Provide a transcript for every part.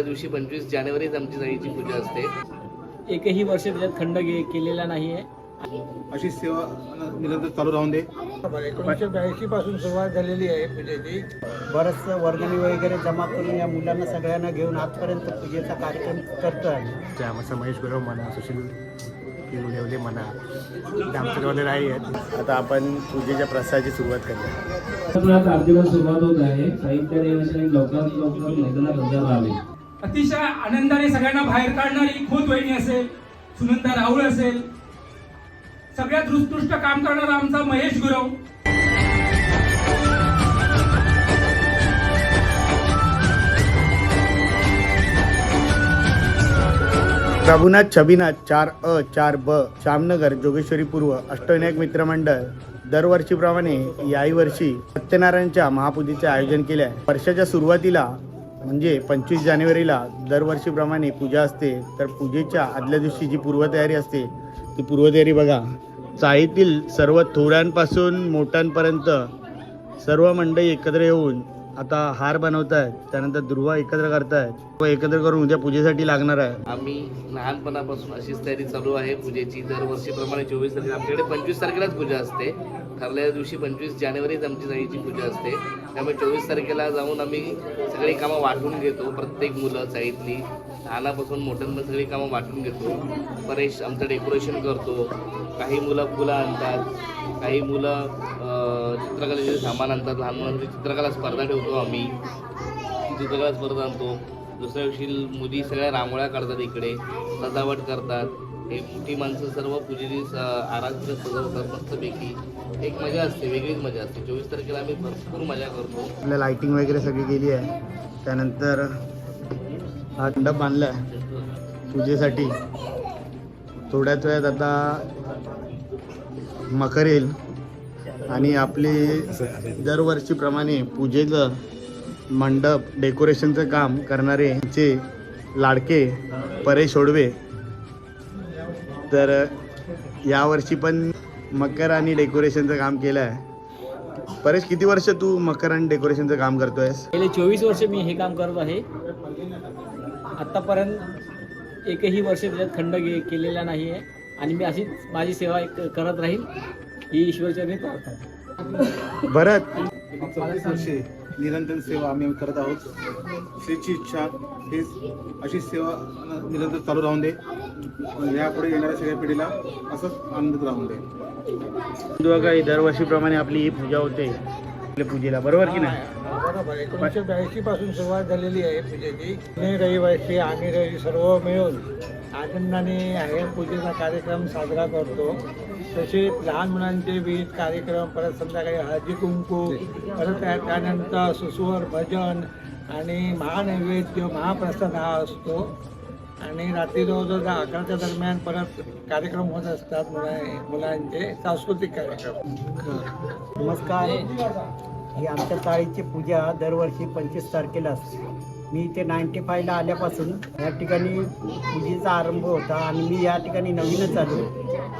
त्या दिवशी पंचवीस जानेवारीच आमची जाईची पूजा असते. एकही वर्ष त्याच्यात खंड केलेला नाही आहे अशी सेवा निरंतर चालू राहून दे. एकोणीसशे ब्याऐंशी पासून सुरुवात झालेली आहे पूजेची. बरंच वर्गणी वगैरे जमा करून या मुलांना सगळ्यांना घेऊन आजपर्यंत पूजेचा कार्यक्रम करतो आहे त्यामध्ये महेश गुरव म्हणा सुशील किवडेवले म्हणा आमच्याकडे नाही आहेत. आता आपण पूजेच्या प्रसादाची सुरुवात करूया. मुळात आरतीला सुरुवात होत आहे. साहित्य देवासाठी लवकरात लवकर मैदानात हजर राहावे अतिशय आनंदाने सगळ्यांना बाहेर काढणारी खोत वहिनी असेल सुनंदा राहुल असेल. सगळ्यात उत्कृष्ट काम करणारा आमचा महेश गुरव. प्रभुनाथ छबिनाथ चार अ चार ब श्यामनगर जोगेश्वरी पूर्व अष्टविनायक मित्रमंडळ दरवर्षीप्रमाणे याही वर्षी सत्यनारायणच्या महापूजेचे आयोजन केले आहे. वर्षाच्या सुरुवातीला म्हणजे पंचवीस जानेवारीला दरवर्षीप्रमाणे पूजा असते तर पूजेच्या आदल्या दिवशी जी पूर्वतयारी असते ती पूर्वतयारी बघा. चाळीतील सर्व थोड्यांपासून मोठ्यांपर्यंत सर्व मंडळी एकत्र येऊन आता हार बनवत आहेत त्यानंतर दुर्वा एकत्र करतायत. व एकत्र करून उद्या पूजेसाठी लागणार आहे. आम्ही लहानपणापासून अशीच तयारी चालू आहे. पूजेची दरवर्षीप्रमाणे चोवीस तारखेला आमच्याकडे पंचवीस तारखेलाच पूजा असते. ठरलेल्या दिवशी पंचवीस जानेवारीच आमची जाईची पूजा असते. त्यामुळे चोवीस तारखेला जाऊन आम्ही सगळी कामं वाटून घेतो. प्रत्येक मुलं चाळीतली लहानापासून मोठ्यांना सगळी कामं वाटून घेतो. परेश आमचं डेकोरेशन करतो. काही मुलं फुलं आणतात. काही मुलं चित्रकलेचे सामान आणतात. लहान मुलांची चित्रकला स्पर्धा ठेवतो आम्ही. चित्रकला स्पर्धा आणतो. दुसऱ्या दिवशी मुली सगळ्या रांगोळ्या काढतात इकडे. सजावट करतात. हे मोठी माणसं सर्व पूजेची स- सजवतात मस्तपैकी. एक मजा असते वेगळीच मजा असते. चोवीस तारखेला आम्ही भरपूर मजा करतो. आपल्या लाइटिंग वगैरे सगळी गेली आहे. त्यानंतर हा मंडप बांधलाय पूजेसाठी. थोड्याच वेळात आता मकर येईल. आणि आपली दरवर्षीप्रमाणे पूजेचं मंडप डेकोरेशनचं काम करणारे चे लाडके परेश ओडवे तर यावर्षी पण मकर आणि डेकोरेशनचं काम केलं आहे. परेश किती वर्ष तू मकर आणि डेकोरेशनचं काम करतोयस? गेले चोवीस वर्ष मी हे काम करत आहे. आत्तापर्यंत एकही वर्ष त्याच्यात खंड गे केलेला नाही आहे आणि मी अशीच माझी सेवा एक करत राहील ही ईश्वरचरणी प्रार्थना भरत. चौतीस वर्षे निरंतर सेवा आम्ही करत आहोत. श्रीची इच्छा हेच अशी सेवा निरंतर चालू राहून दे. यापुढे येणाऱ्या सगळ्या पिढीला असंच आनंदित राहून दे. काही दरवर्षीप्रमाणे आपली ही पूजा होते. आपल्या पूजेला. बरोबर की नाही? एकोणीसशे ब्याऐंशी पासून सुरुवात झालेली आहे पूजेची. मे रहिवासी आम्ही रहिवासी सर्व मिळून आनंदाने हे पूजेचा कार्यक्रम साजरा करतो. तसेच लहान मुलांचे विविध कार्यक्रम परत संध्याकाळी हळदी कुंकू परत त्या- त्यानंतर सुसवर भजन आणि महानैवेद्य महाप्रसाद हा असतो. आणि रात्री जवळजवळ अकराच्या दरम्यान परत कार्यक्रम होत असतात मुला मुलांचे सांस्कृतिक कार्यक्रम. नमस्कार. ही आमच्या चाळीची पूजा दरवर्षी पंचवीस तारखेला असते. मी इथे नाईन्टी फायला आल्यापासून या ठिकाणी पूजेचा आरंभ होता आणि मी या ठिकाणी नवीनच आलो.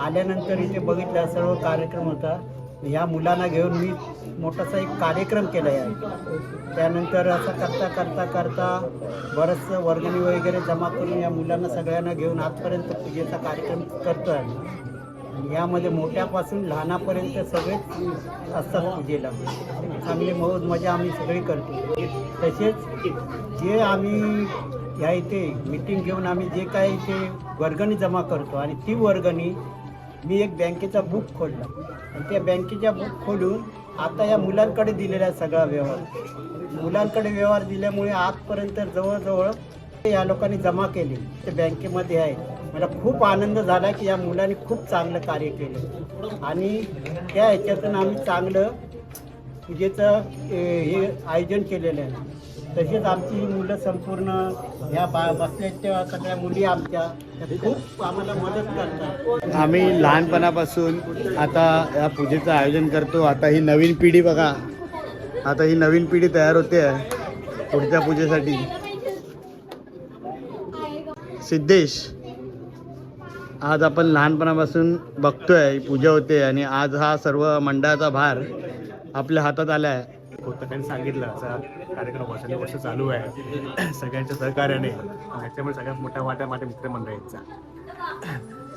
आल्यानंतर इथे बघितला सर्व कार्यक्रम होता. ह्या मुलांना घेऊन मी मोठासा एक कार्यक्रम केला आहे त्यानंतर असं करता करता करता बरंचसं वर्गणी वगैरे जमा करून या मुलांना सगळ्यांना घेऊन आजपर्यंत पूजेचा कार्यक्रम करतो आहे यामध्ये मोठ्यापासून लहानापर्यंत सगळेच असतात पूजेला. चांगली मौज मजा आम्ही सगळी करतो. तसेच जे आम्ही ह्या इथे मीटिंग घेऊन आम्ही जे काय इथे वर्गणी जमा करतो आणि ती वर्गणी मी एक बँकेचा बुक खोलला. आणि त्या बँकेच्या बुक खोलून आता या मुलांकडे दिलेला आहे सगळा व्यवहार. मुलांकडे व्यवहार दिल्यामुळे आजपर्यंत जवळजवळ या लोकांनी जमा केले. ते बँकेमध्ये आहे. मला खूप आनंद झाला की या मुलाने खूप चांगलं कार्य केलं. आणि त्या ह्याच्यातून आम्ही चांगलं पूजेचं हे आयोजन केलेलं आहे. तसेच आमची ही मुलं संपूर्ण ह्या बा बसल्याच्या सगळ्या मुली आमच्या खूप आम्हाला मदत करतात. आम्ही लहानपणापासून आता या पूजेचं आयोजन करतो. आता ही नवीन पिढी बघा. आता ही नवीन पिढी तयार होते आहे पुढच्या पूजेसाठी. सिद्धेश आज आपण लहानपणापासून बघतोय पूजा होते आणि आज हा सर्व मंडळाचा भार आपल्या हातात आला आहे त्यांनी सांगितलं असा कार्यक्रम वर्षानुवर्ष चालू आहे. सगळ्यांच्या सहकार्याने ह्याच्यामुळे सगळ्यात मोठा वाटा माझ्या मित्रमंडळींचा.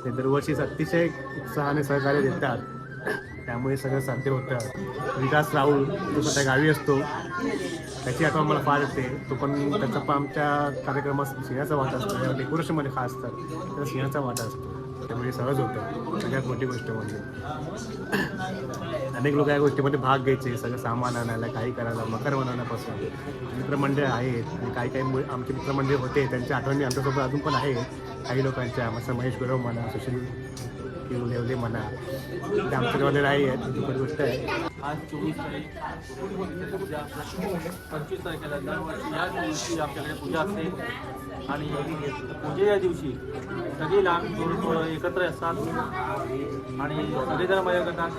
ते दरवर्षी अतिशय उत्साहाने सहकार्य देतात. त्यामुळे सगळं साध्य होतं. विकास राहुल जो सध्या गावी असतो त्याची आठवण मला फार येते. तो पण त्याचा पण आमच्या कार्यक्रमात सिंहाचा वाटा असतो. डेकोरेशनमध्ये खास तर त्याचा सिंहाचा वाटा असतो. त्यामुळे सहज होतं. सगळ्यात मोठी गोष्ट म्हणजे. अनेक लोक या गोष्टीमध्ये भाग घ्यायचे. सगळं सामान आणायला काही करायला मकर बनवण्यापासून. मित्रमंडळ आहेत. आणि काही काही मुळे आमचे मित्रमंडळ होते. त्यांच्या आठवणी आमच्यासोबत अजून पण आहे काही लोकांच्या मस्त महेश गुरव म्हणा सुशील किरू लेवले म्हणा. म्हणजे आमच्याकडे नाही आहेत ती दुःखद गोष्ट आहे. आज चोवीस तारीख. पूजा पंचवीस तारखेला दरवर्षी या दिवशी आपल्याकडे पूजा असते. आणि पूजेच्या दिवशी सगळी लहान थोडं एकत्र असतात. आणि सगळेजण मजा करतात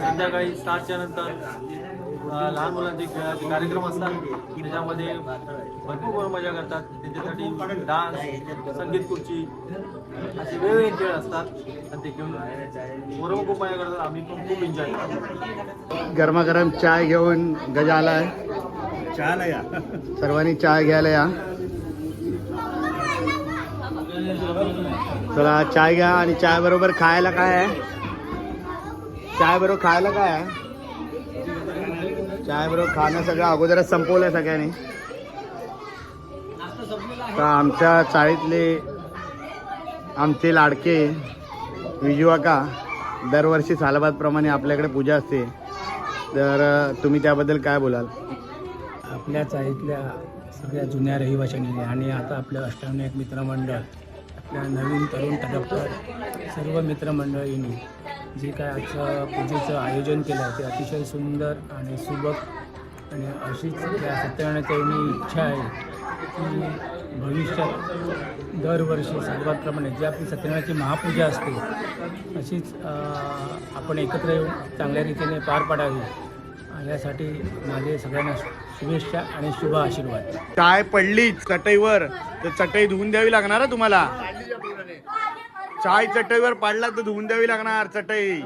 संध्याकाळी सातच्या नंतर लहान मुलांचे कार्यक्रम असतात. त्याच्यामध्ये भरपूर मजा करतात. त्यांच्यासाठी डान्स संगीत खुर्ची असे वेगवेगळे खेळ असतात. आणि ते घेऊन पोरं खूप मजा करतात. आम्ही पण खूप एन्जॉय करतो. गरमागरम चाय घेऊन गजा आलाय चहाला या. सर्वांनी चाय घ्यायला या. चला चाय घ्या आणि चाय बरोबर खायला काय आहे? चाय बरोबर खायला काय आहे? चाय बरोबर खाणं सगळं अगोदरच संपवलं सगळ्यांनी. तर आमच्या चाळीतले आमचे लाडके विजुवाका दरवर्षी सालाबादप्रमाणे आपल्याकडे पूजा असते. तर तुम्ही त्याबद्दल काय बोलाल? आपल्या चाळीतल्या सगळ्या जुन्या रहिवाशांनी आणि आता आपल्या अष्टावन्न एक मित्रमंडळ आपल्या नवीन तरुण तडपकर सर्व मित्रमंडळींनी जे काय आजचं पूजेचं आयोजन केलं आहे ते अतिशय सुंदर आणि सुबक आणि अशीच त्या सत्यनारायणाची इच्छा आहे की भविष्यात दरवर्षी सर्वांप्रमाणे जी आपली सत्यनारायणाची महापूजा असते अशीच आपण एकत्र येऊन चांगल्या रीतीने पार पाडावी. यासाठी माझे सगळ्यांना शुभेच्छा आणि शुभ आशीर्वाद. काय पडली चटईवर? तर चटई धुवून द्यावी लागणार तुम्हाला. चाय चटईवर पाडला तर धुवून द्यावी लागणार चटई.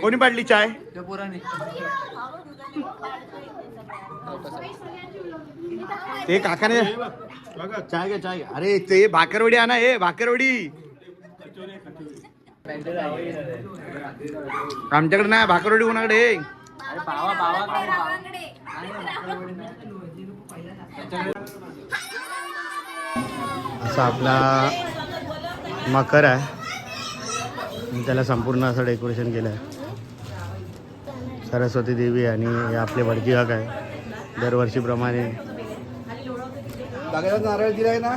कोणी पाडली चाय? ते काकाने चाय घ्या चाय घ्या. अरे ते भाकरवडी आणा हे भाकरवडी. आमच्याकडे नाही भाकरवडी कोणाकडे आहे? असा आपला मकर आहे. त्याला संपूर्ण असं डेकोरेशन केलं आहे सरस्वती देवी आणि हे आपले भडकी काका आहे. दरवर्षीप्रमाणे. नारळ दिलाय ना?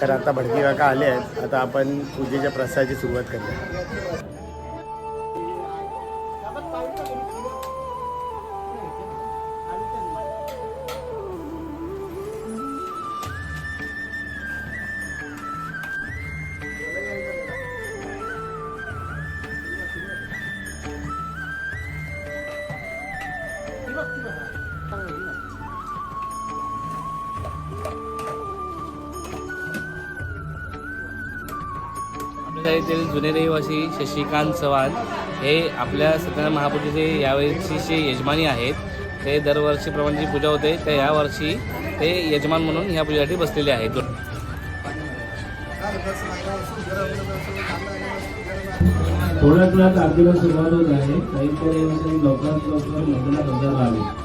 तर आता भडकी काका आले आहेत. आता आपण पूजेच्या प्रसादाची सुरुवात करूया. येथील जुने रहिवासी शशिकांत चव्हाण हे आपल्या सत्यनारायण महापूजेचे यावेळीचे यजमानी आहेत ते दरवर्षीप्रमाणे जी पूजा होते त्या यावर्षी ते यजमान म्हणून ह्या पूजेसाठी बसलेले आहेत. थोड्याच वेळात आरतीला सुरुवात होत आहे. रहिवाशांनी लवकरात लवकर हजर राहावे.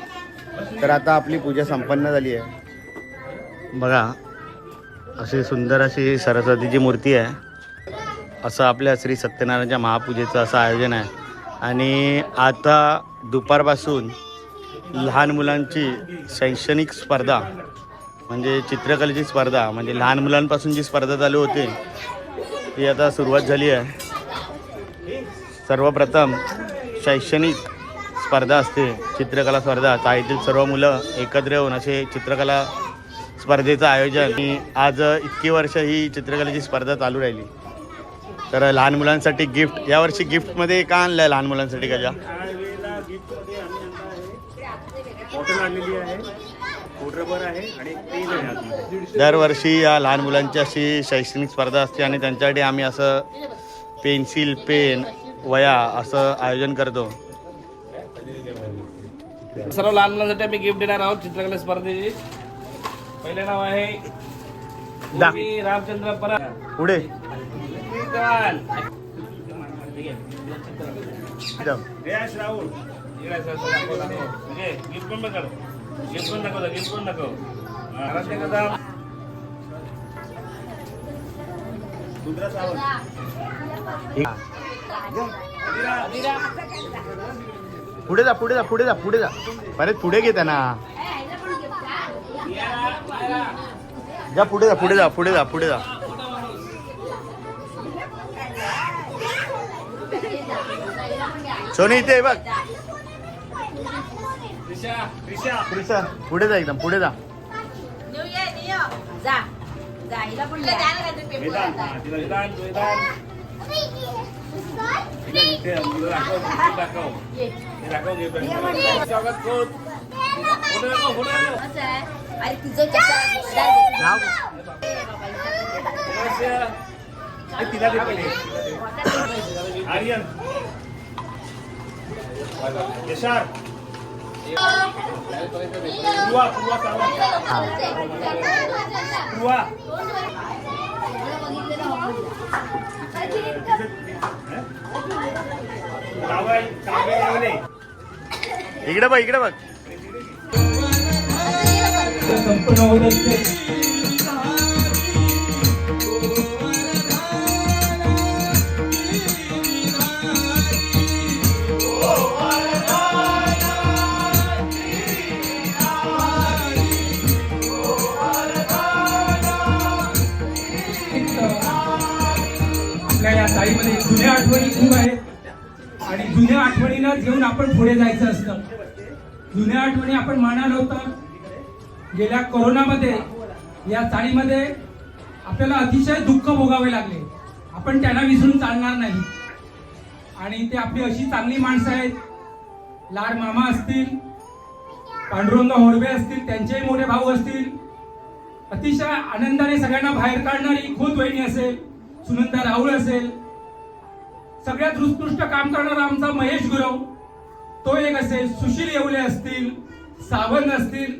तर आता आपली पूजा संपन्न झाली आहे. बघा अशी सुंदर अशी सरस्वतीची मूर्ती आहे. असं आपल्या श्री सत्यनारायणच्या महापूजेचं असं आयोजन आहे. आणि आता दुपारपासून लहान मुलांची शैक्षणिक स्पर्धा म्हणजे चित्रकलेची स्पर्धा म्हणजे लहान मुलांपासून जी स्पर्धा चालू होते ती आता सुरुवात झाली आहे. सर्वप्रथम शैक्षणिक स्पर्धा असते चित्रकला स्पर्धा. चाळीतील सर्व मुलं एकत्र येऊन असे चित्रकला स्पर्धेचं आयोजन. आणि आज इतकी वर्ष ही चित्रकलेची स्पर्धा चालू राहिली. तर लहान मुलांसाठी गिफ्ट यावर्षी गिफ्टमध्ये का आणलं आहे लहान मुलांसाठी आतमध्ये. दरवर्षी या लहान मुलांची अशी शैक्षणिक स्पर्धा असते आणि त्यांच्यासाठी आम्ही असं पेन्सिल पेन वया असं आयोजन करतो. सर्व लहान मुलांसाठी आम्ही गिफ्ट देणार आहोत. चित्रकला स्पर्धेची. पहिले नाव आहे दा. रामचंद्र परा पुढे. राहुल. गिफ्ट पण बघा गिफ्ट पण दाखव? गिफ्ट पण दाखव रुद्रा सावंत. पुढे जा पुढे जा पुढे जा पुढे जा. अरे पुढे घे त्यांना. जा पुढे जा पुढे जा पुढे जा पुढे जा. सोनी इथे आहे बघ. क्रिशा पुढे जा एकदम पुढे जा. जा जा हिला पण तिला आर्यन यशार इकडे बघ इकडे बघ. संपन्न जुन्या घेऊन आपण पुढे जायचं असतं. जुन्या आठवणी आपण म्हणाल होतं गेल्या कोरोनामध्ये या चाळीमध्ये आपल्याला अतिशय दुःख भोगावे लागले. आपण त्यांना विसरून चालणार नाही. आणि ते आपली अशी चांगली माणसं आहेत. लाड मामा असतील पांडुरंग होडवे असतील त्यांचेही मोठे भाऊ असतील. अतिशय आनंदाने सगळ्यांना बाहेर काढणारी खोत वहिनी असेल सुनंदा राहुल असेल सगळ्यात उत्कृष्ट काम करणारा आमचा महेश गुरव तो एक असेल सुशील येवले असतील सावंत असतील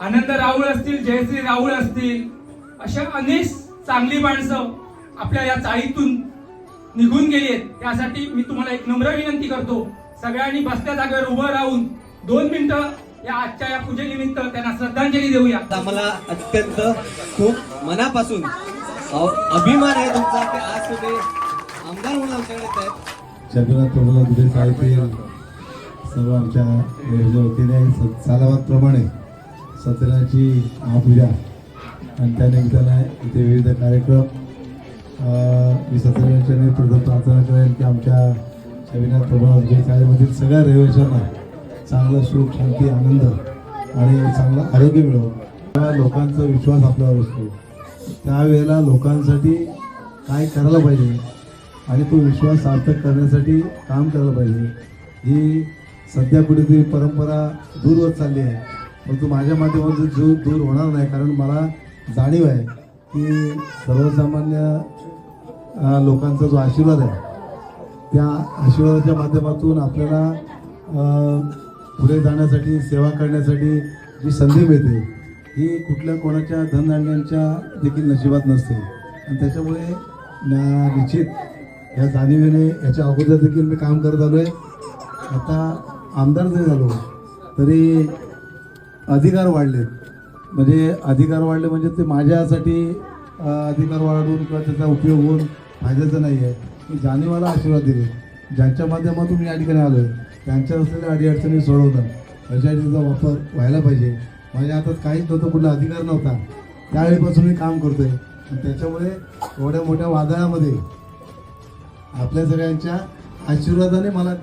आनंद राहुल असतील जयश्री राहुल असतील अशा अनेक चांगली माणसं आपल्या या चाळीतून निघून गेली आहेत. त्यासाठी मी तुम्हाला एक नम्र विनंती करतो सगळ्यांनी बसत्या जागेवर उभं राहून दोन मिनिटं या आजच्या या पूजेनिमित्त त्यांना श्रद्धांजली देऊया. आम्हाला अत्यंत खूप मनापासून अभिमान आहे तुमचा की आज तुम्ही आमदार म्हणून आमच्याकडे येत आहेत जगन्नाथ प्रभूला दुबे साहित्य सर्व आमच्या योजना वतीने स- सालावादप्रमाणे सत्यनारायणची महापूजा. आणि त्यानिमित्तानं इथे विविध कार्यक्रम मी सत्यनारायणच्या प्रथम प्रार्थना करेन की आमच्या शविनाथ प्रभूला दुबे शाळेमधील सगळ्या रहिवाशांना चांगलं सुख शांती आनंद आणि चांगलं आरोग्य मिळो त्या लोकांचा विश्वास आपल्यावर असतो. त्यावेळेला लोकांसाठी काय करायला पाहिजे? आणि तो विश्वास सार्थक करण्यासाठी काम करायला पाहिजे. ही सध्या कुठेतरी परंपरा दूर होत चालली आहे. परंतु माझ्या माध्यमातून जो दूर होणार नाही कारण मला जाणीव आहे की सर्वसामान्य लोकांचा जो आशीर्वाद आहे त्या आशीर्वादाच्या माध्यमातून आपल्याला पुढे जाण्यासाठी सेवा करण्यासाठी जी संधी मिळते ही कुठल्या कोणाच्या धनधान्यांच्या देखील नशिबात नसते. आणि त्याच्यामुळे निश्चित या जाणीवेने याच्या अगोदर देखील मी काम करत आलो आहे आता आमदार जरी झालो तरी अधिकार वाढलेत म्हणजे अधिकार वाढले म्हणजे ते माझ्यासाठी अधिकार वाढवून किंवा त्याचा उपयोग होऊन फायद्याचं नाही आहे मी जाणीवाला आशीर्वाद दिले. ज्यांच्या माध्यमातून मी या ठिकाणी आलो आहे त्यांच्या असलेल्या अडीअडचणी सोडवणं त्याचा वापर व्हायला पाहिजे. म्हणजे माझ्या हातात काहीच नव्हतं कुठला अधिकार नव्हता. त्यावेळीपासून मी काम करतोय. त्याच्यामुळे एवढ्या मोठ्या वादळामध्ये आपल्या सगळ्यांच्या आशीर्वादाने मला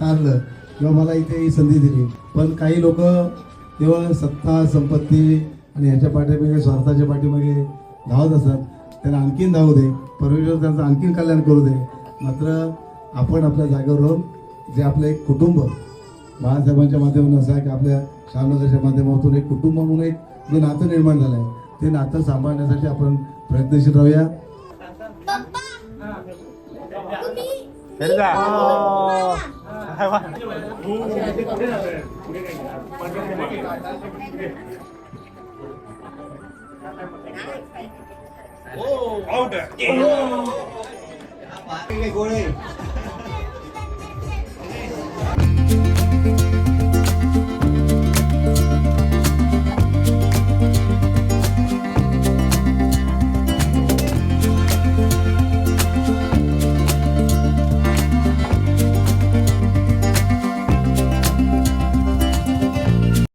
तारलं किंवा मला इथे ही संधी दिली. पण काही लोक केवळ सत्ता संपत्ती आणि ह्याच्या पाठीमागे स्वार्थाच्या पाठीमागे धावत असतात. त्यांना आणखीन धावू दे. परमेश्वर त्यांचं आणखीन कल्याण करू दे. मात्र आपण आपल्या जागेवर राहून जे आपलं एक कुटुंब बाळासाहेबांच्या माध्यमातून असं आहे की आपल्या श्यामनगरच्या माध्यमातून एक कुटुंब म्हणून एक जे नातं निर्माण झालं आहे ते नातं सांभाळण्यासाठी आपण प्रयत्नशील राहूया.